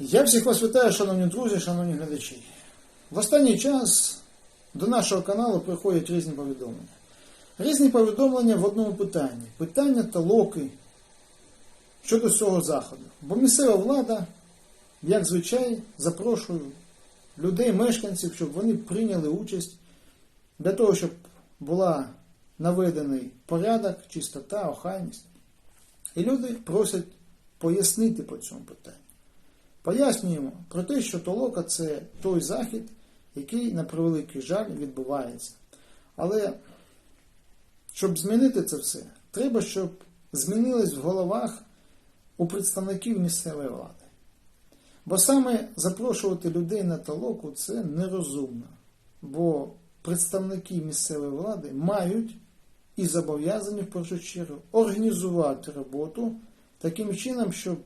Я всіх вас вітаю, шановні друзі, шановні глядачі. В останній час до нашого каналу приходять різні повідомлення. Різні повідомлення в одному питанні. Питання толоки щодо цього заходу. Бо місцева влада, як звичай, запрошує людей, мешканців, щоб вони прийняли участь для того, щоб була наведений порядок, чистота, охайність. І люди просять пояснити по цьому питанню. Пояснюємо про те, що толока це той захід, який, на превеликий жаль, відбувається. Але щоб змінити це все, треба, щоб змінилось в головах у представників місцевої влади. Бо саме запрошувати людей на толоку це нерозумно. Бо представники місцевої влади мають і зобов'язані в першу чергу організувати роботу таким чином, щоб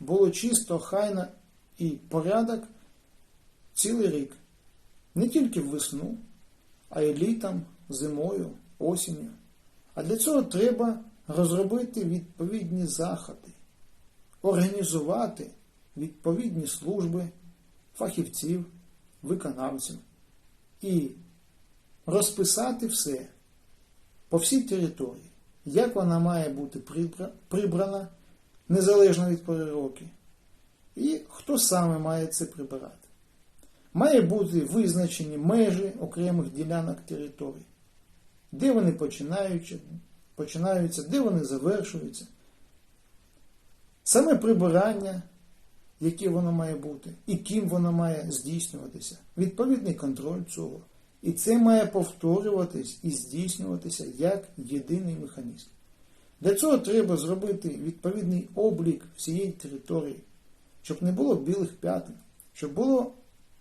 було чисто, хайно і порядок цілий рік. Не тільки в весну, а й літом, зимою, осінню. А для цього треба розробити відповідні заходи, організувати відповідні служби фахівців, виконавців і розписати все по всій території, як вона має бути прибрана незалежно від пори і хто саме має це прибирати. Має бути визначені межі окремих ділянок території, де вони починаються, де вони завершуються. Саме прибирання, яке воно має бути, і ким воно має здійснюватися, відповідний контроль цього. І це має повторюватись і здійснюватися як єдиний механізм. Для цього треба зробити відповідний облік всієї території, щоб не було білих п'ятен, щоб було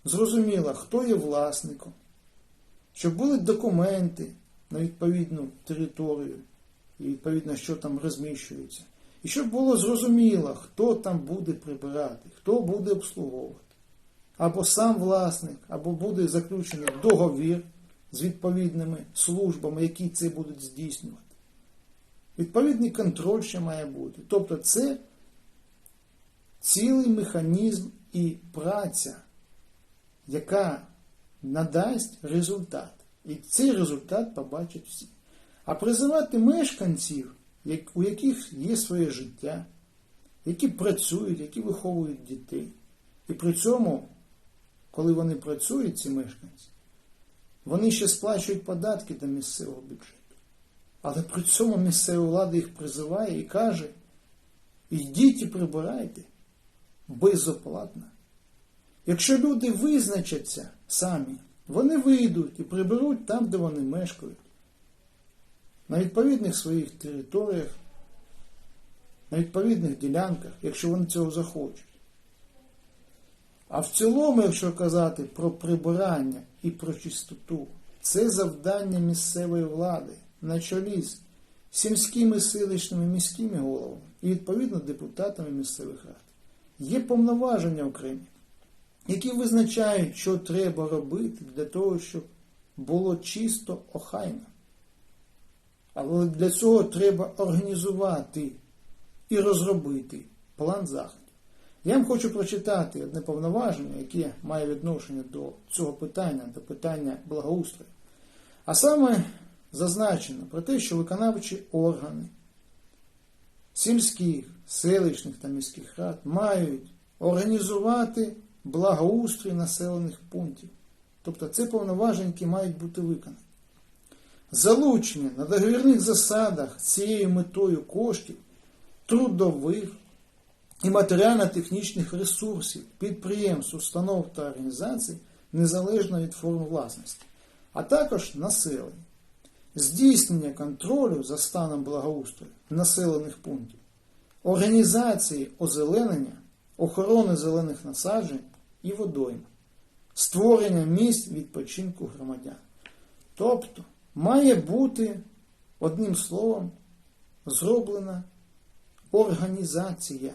зрозуміло, хто є власником, щоб були документи на відповідну територію і відповідно, що там розміщується. І щоб було зрозуміло, хто там буде прибирати, хто буде обслуговувати. Або сам власник, або буде заключений договір з відповідними службами, які це будуть здійснювати. Відповідний контроль ще має бути. Тобто це цілий механізм і праця, яка надасть результат. І цей результат побачать всі. А призивати мешканців, у яких є своє життя, які працюють, які виховують дітей. І при цьому, коли вони працюють, ці мешканці, вони ще сплачують податки до місцевого бюджету. Але при цьому місцева влада їх призиває і каже: йдіть і прибирайте безоплатно. Якщо люди визначаться самі, вони вийдуть і приберуть там, де вони мешкають, на відповідних своїх територіях, на відповідних ділянках, якщо вони цього захочуть. А в цілому, якщо казати про прибирання і про чистоту, це завдання місцевої влади на чолі з сільськими селищними міськими головами і відповідно депутатами місцевих рад. Є повноваження окремі, які визначають, що треба робити для того, щоб було чисто охайно. Але для цього треба організувати і розробити план заходів. Я вам хочу прочитати одне повноваження, яке має відношення до цього питання, до питання благоустрою. А саме зазначено про те, що виконавчі органи сільських, селищних та міських рад мають організувати благоустрій населених пунктів. Тобто це повноваження, які мають бути виконані. Залучення на договірних засадах цією метою коштів трудових і матеріально-технічних ресурсів підприємств, установ та організацій незалежно від форм власності, а також населення, здійснення контролю за станом благоустрою населених пунктів, організації озеленення, охорони зелених насаджень і водойм, створення місць відпочинку громадян. Тобто має бути, одним словом, зроблена організація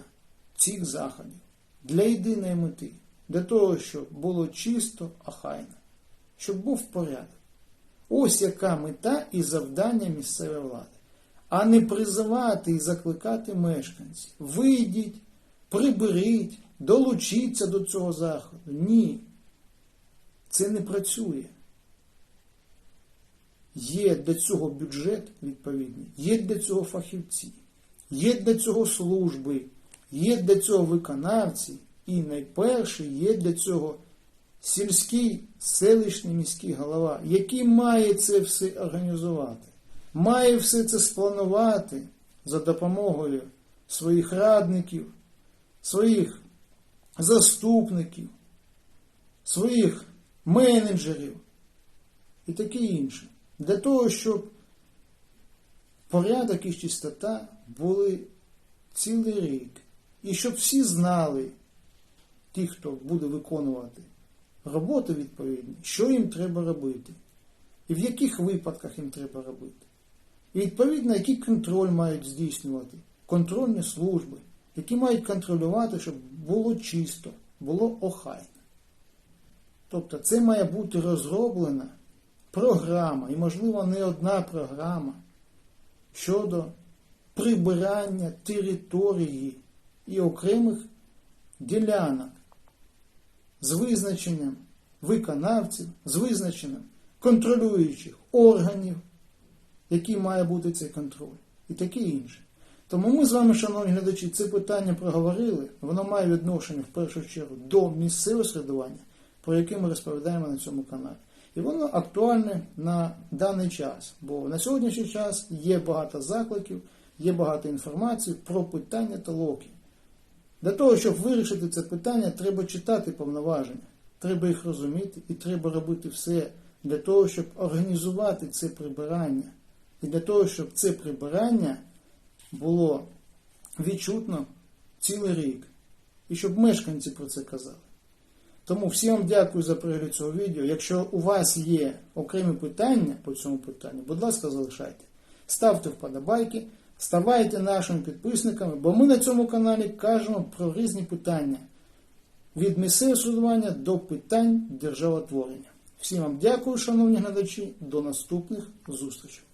цих заходів для єдиної мети, для того, щоб було чисто, охайно, щоб був порядок. Ось яка мета і завдання місцевої влади. А не призивати і закликати мешканців. Вийдіть, приберіть, долучитися до цього заходу. Ні. Це не працює. Є для цього бюджет відповідний, є для цього фахівці, є для цього служби, є для цього виконавці, і найперше є для цього сільський селищний міський голова, який має це все організувати, має все це спланувати за допомогою своїх радників, своїх заступників, своїх менеджерів і таке інше. Для того, щоб порядок і чистота були цілий рік. І щоб всі знали, ті, хто буде виконувати роботи відповідні, що їм треба робити, і в яких випадках їм треба робити. І відповідно, який контроль мають здійснювати контрольні служби, які мають контролювати, щоб було чисто, було охайно. Тобто це має бути розроблена програма, і, можливо, не одна програма щодо прибирання території і окремих ділянок з визначенням виконавців, з визначенням контролюючих органів, який має бути цей контроль, і таке інше. Тому ми з вами, шановні глядачі, це питання проговорили. Воно має відношення в першу чергу до місцевого середування, про яке ми розповідаємо на цьому каналі. І воно актуальне на даний час, бо на сьогоднішній час є багато закликів, є багато інформації про питання толоків. Для того, щоб вирішити це питання, треба читати повноваження, треба їх розуміти і треба робити все для того, щоб організувати це прибирання. І для того, щоб це прибирання було відчутно цілий рік. І щоб мешканці про це казали. Тому всім дякую за перегляд цього відео. Якщо у вас є окремі питання по цьому питанню, будь ласка, залишайте. Ставте вподобайки, ставайте нашими підписниками, бо ми на цьому каналі кажемо про різні питання від місцевого судування до питань державотворення. Всім вам дякую, шановні глядачі, до наступних зустрічей.